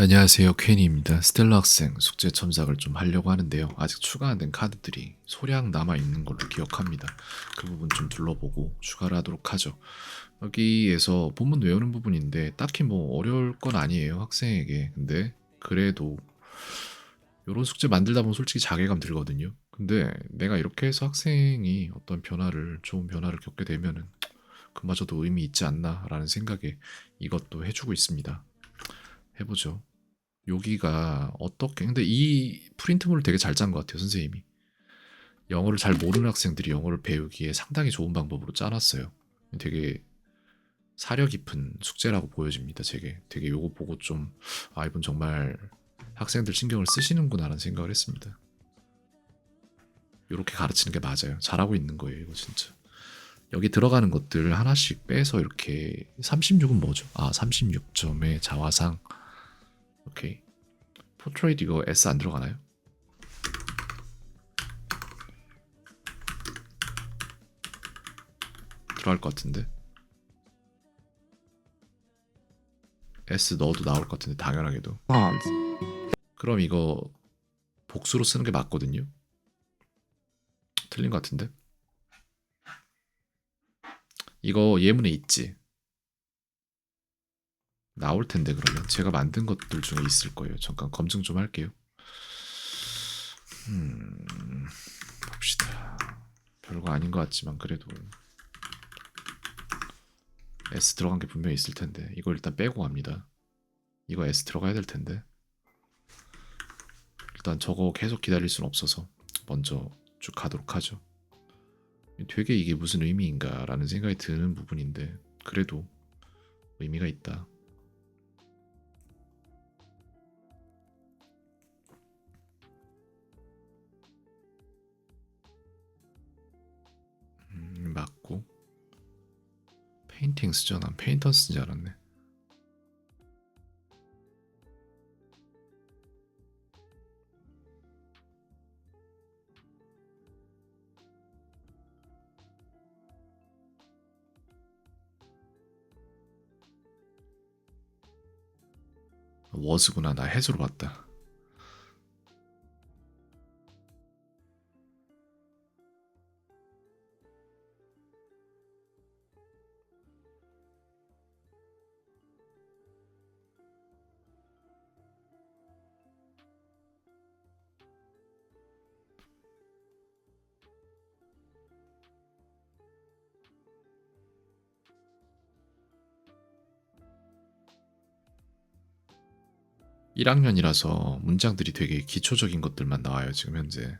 안녕하세요. 퀸입니다. 스텔라 학생 숙제 첨삭을 좀 하려고 하는데요. 아직 추가 안 된 카드들이 소량 남아 있는 걸로 기억합니다. 그 부분 좀 둘러보고 추가를 하도록 하죠. 여기에서 본문 외우는 부분인데 딱히 뭐 어려울 건 아니에요. 학생에게. 근데 그래도 이런 숙제 만들다 보면 솔직히 자괴감 들거든요. 근데 내가 이렇게 해서 학생이 어떤 변화를 좋은 변화를 겪게 되면은 그마저도 의미 있지 않나라는 생각에 이것도 해주고 있습니다. 해보죠. 여기가 어떻게 근데 이 프린트물을 되게 잘 짠 것 같아요 선생님이. 영어를 잘 모르는 학생들이 영어를 배우기에 상당히 좋은 방법으로 짜놨어요. 되게 사려 깊은 숙제라고 보여집니다 제게. 되게 요거 보고 좀 아 이분 정말 학생들 신경을 쓰시는구나라는 생각을 했습니다. 이렇게 가르치는 게 맞아요. 잘하고 있는 거예요 이거 진짜. 여기 들어가는 것들 하나씩 빼서 이렇게 36은 뭐죠? 아 36점의 자화상 오케이. 포트레이트 이거 S 안 들어가나요? 들어갈 것 같은데. S 넣어도 나올 것 같은데 당연하게도. 그럼 이거 복수로 쓰는 게 맞거든요. 틀린 것 같은데. 이거 예문에 있지. 나올 텐데 그러면 제가 만든 것들 중에 있을 거예요. 잠깐 검증 좀 할게요. 음, 봅시다. 별거 아닌 것 같지만 그래도 S 들어간 게 분명히 있을 텐데 이거 일단 빼고 갑니다. 이거 S 들어가야 될 텐데 일단 저거 계속 기다릴 순 없어서 먼저 쭉 가도록 하죠. 되게 이게 무슨 의미인가라는 생각이 드는 부분인데 그래도 의미가 있다. 페인팅 쓰죠. 난 페인터 쓰지 줄 알았네. 워즈구나. 나 해수로 봤다. 일 학년이라서 문장들이 되게 기초적인 것들만 나와요. 지금 현재.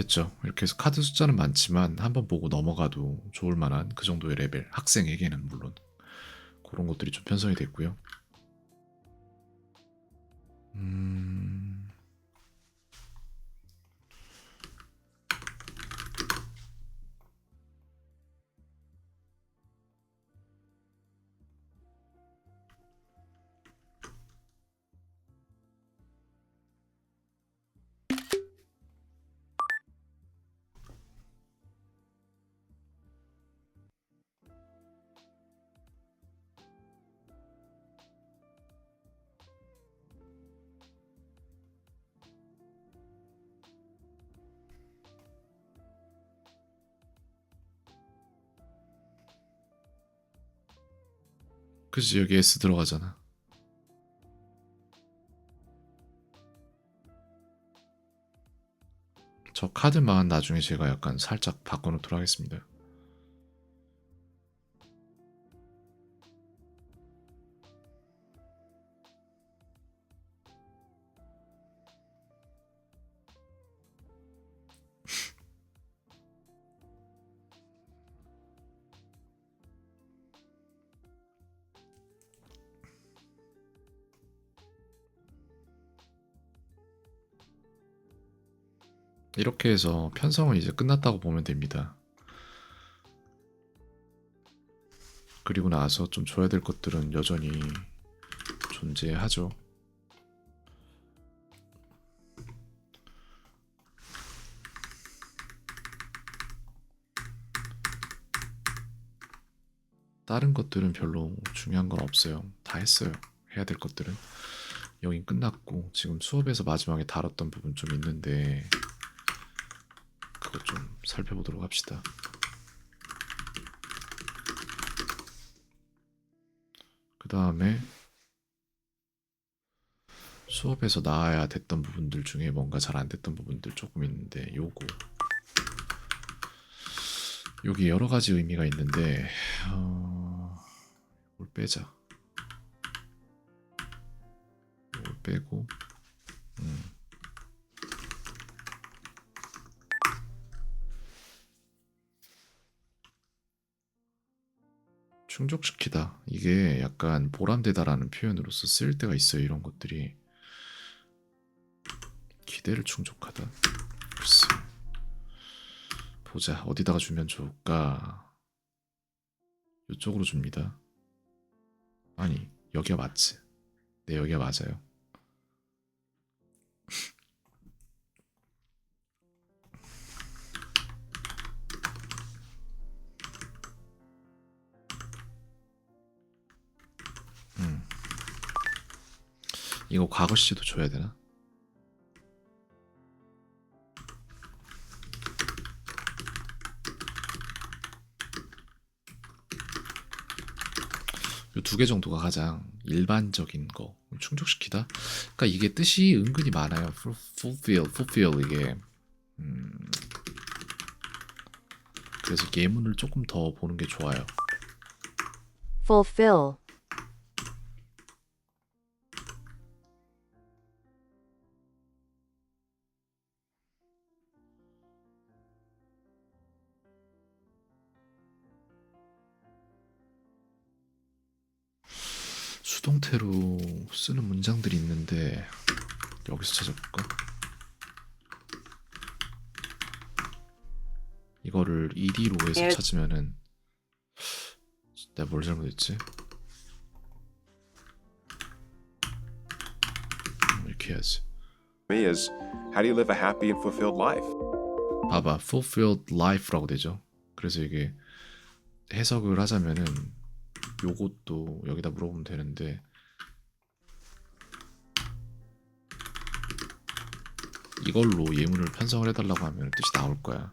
됐죠. 이렇게 해서 카드 숫자는 많지만 한번 보고 넘어가도 좋을 만한 그 정도의 레벨. 학생에게는 물론 그런 것들이 좀 편성이 됐고요. 음... 그지 여기 S 들어가잖아. 저 카드만 나중에 제가 약간 살짝 바꿔놓도록 하겠습니다. 이렇게 해서 편성은 이제 끝났다고 보면 됩니다. 그리고 나서 좀 줘야 될 것들은 여전히 존재하죠. 다른 것들은 별로 중요한 건 없어요. 다 했어요. 해야 될 것들은. 여긴 끝났고 지금 수업에서 마지막에 다뤘던 부분 좀 있는데 그거 좀 살펴보도록 합시다. 그 다음에 수업에서 나와야 됐던 부분들 중에 뭔가 잘 안 됐던 부분들 조금 있는데 요거 여기 여러 가지 의미가 있는데 어... 이걸 빼자 이걸 빼고 음. 충족시키다. 이게 약간 보람되다라는 표현으로서 쓰일 때가 있어요 이런 것들이. 기대를 충족하다. 글쎄. 보자. 어디다가 주면 좋을까? 이쪽으로 줍니다. 아니 여기가 맞지. 네 여기가 맞아요 이거 과거 시제도 줘야 되나? 요두개 정도가 가장 일반적인 거 충족시키다. 그러니까 이게 뜻이 은근히 많아요. Fu- fulfill, fulfill 이게 음, 그래서 예문을 조금 더 보는 게 좋아요. fulfill, 쓰는 문장들이 있는데 여기서 찾아볼까? 이거를 ed로 해서 예. 찾으면은 내가 뭘 잘못했지? 음, 이렇게 해야지. me is how do you live a happy and fulfilled life? 봐봐, fulfilled life라고 되죠. 그래서 이게 해석을 하자면은 요것도 여기다 물어보면 되는데 이걸로 예문을 편성을 해달라고 하면 뜻이 나올 거야.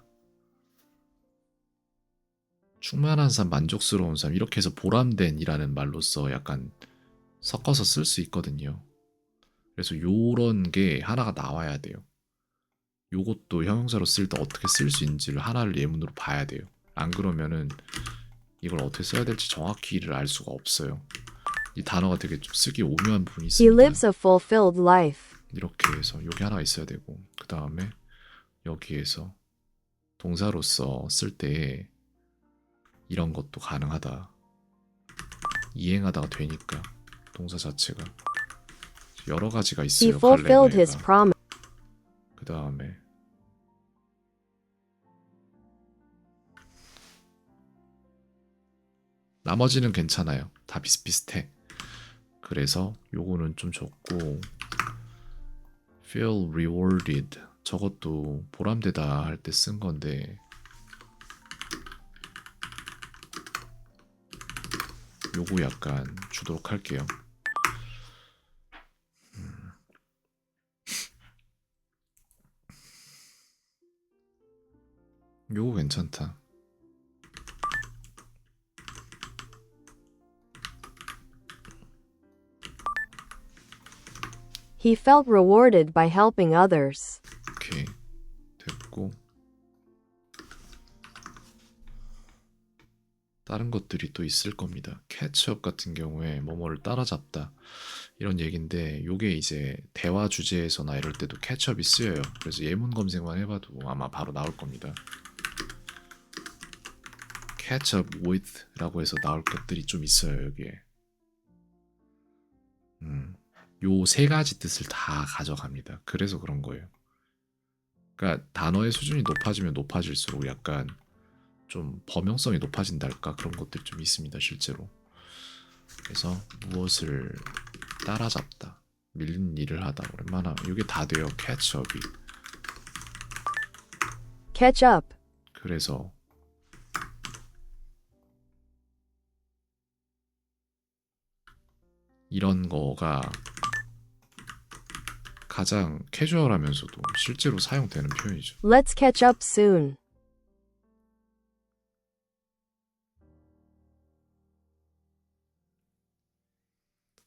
충만한 삶, 만족스러운 삶 이렇게 해서 보람된이라는 말로써 약간 섞어서 쓸 수 있거든요. 그래서 요런 게 하나가 나와야 돼요. 요것도 형용사로 쓸 때 어떻게 쓸 수 있는지를 하나를 예문으로 봐야 돼요. 안 그러면은 이걸 어떻게 써야 될지 정확히를 알 수가 없어요. 이 단어가 되게 좀 쓰기 오묘한 부분이 he 있습니다. lives a fulfilled life, 이렇게 해서 여기 하나가 있어야 되고 그 다음에 여기에서 동사로서 쓸 때 이런 것도 가능하다. 이행하다가 되니까 동사 자체가 여러 가지가 있어요. fulfilled his 갈래노에가. promise, 그 다음에 나머지는 괜찮아요. 다 비슷비슷해. 그래서 요거는 좀 적고 feel rewarded 저것도 보람되다 할 때 쓴 건데 요거 약간 주도록 할게요. 요거 괜찮다. He felt rewarded by helping others, 오케이 됐고 다른 것들이 또 있을 겁니다. 캐치업 같은 경우에 뭐뭐를 따라잡다 이런 얘기인데 요게 이제 대화 주제에서나 이럴 때도 캐치업이 쓰여요. 그래서 예문 검색만 해봐도 아마 바로 나올 겁니다. catch up with라고 해서 나올 것들이 좀 있어요 여기에. 음, 요 세 가지 뜻을 다 가져갑니다. 그래서 그런 거예요. 그러니까 단어의 수준이 높아지면 높아질수록 약간 좀 범용성이 높아진달까 그런 것들이 좀 있습니다 실제로 그래서 무엇을 따라잡다 밀린 일을 하다 오랜만에 이게 다 돼요 캐치업이 Catch up. 그래서 이런 거가 가장 캐주얼하면서도 실제로 사용되는 표현이죠. Let's catch up soon.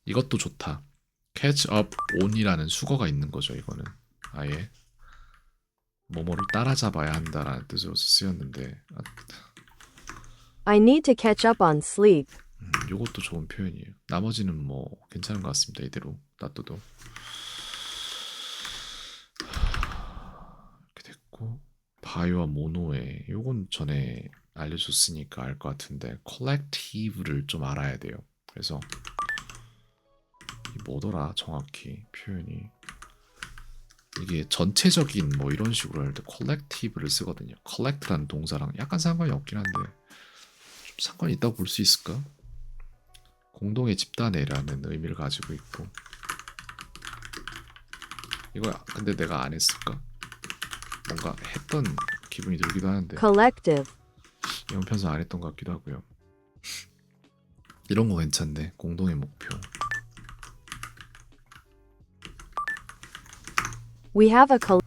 이것도 좋다. catch up on이라는 수거가 있는 거죠. 이거는 아예 뭐뭐를 따라잡아야 한다라는 뜻으로 쓰였는데 아, I need to catch up on sleep. 음, 요것도 좋은 표현이에요. 나머지는 뭐 괜찮은 것 같습니다. 이대로 놔둬도 이렇게 됐고 바이와 모노에 요건 전에 알려줬으니까 알 것 같은데 컬렉티브를 좀 알아야 돼요. 그래서 이 뭐더라 정확히 표현이 이게 전체적인 뭐 이런 식으로 할때 컬렉티브를 쓰거든요. 컬렉트라는 동사랑 약간 상관이 없긴 한데 좀 상관이 있다고 볼 수 있을까? 공동의 집단회라는 의미를 가지고 있고 이거 근데 내가 안 했을까? 뭔가 했던 기분이 들기도 하는데 Collective. 편서 안 했던 것 같기도 하고요. 이런 거 괜찮네. 공동의 목표. We have a col-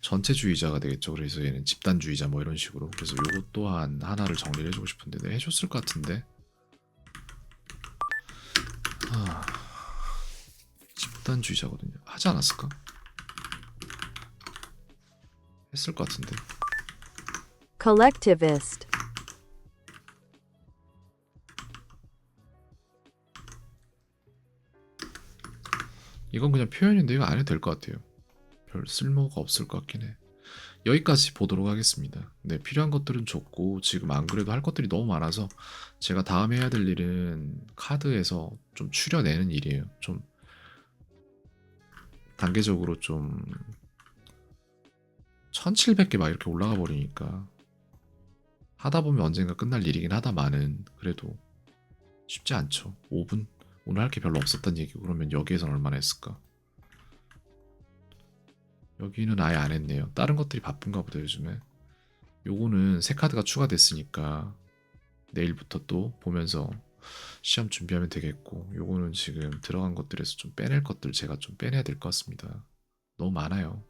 전체주의자가 되겠죠. 그래서 얘는 집단주의자 뭐 이런 식으로. 그래서 요것 또한 하나를 정리를 해주고 싶은데 내가 해줬을 것 같은데. 집단주의자거든요. 하지 않았을까? 했을 것 같은데. collectivist. 이건 그냥 표현인데 이거 안 해도 될 것 같아요. 별 쓸모가 없을 것 같긴 해. 여기까지 보도록 하겠습니다. 네, 필요한 것들은 좋고 지금 안 그래도 할 것들이 너무 많아서 제가 다음에 해야 될 일은 카드에서 좀 추려내는 일이에요. 좀 단계적으로 좀 1700개 막 이렇게 올라가 버리니까 하다 보면 언젠가 끝날 일이긴 하다마는 그래도 쉽지 않죠. 5분? 오늘 할 게 별로 없었단 얘기고 그러면 여기에선 얼마나 했을까? 여기는 아예 안 했네요. 다른 것들이 바쁜가 보다 요즘에. 요거는 새 카드가 추가됐으니까 내일부터 또 보면서 시험 준비하면 되겠고 요거는 지금 들어간 것들에서 좀 빼낼 것들 제가 좀 빼내야 될 것 같습니다. 너무 많아요.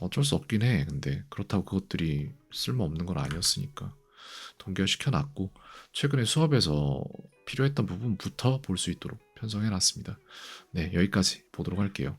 어쩔 수 없긴 해. 근데 그렇다고 그것들이 쓸모없는 건 아니었으니까 동기화 시켜놨고 최근에 수업에서 필요했던 부분부터 볼 수 있도록 편성해놨습니다. 네, 여기까지 보도록 할게요.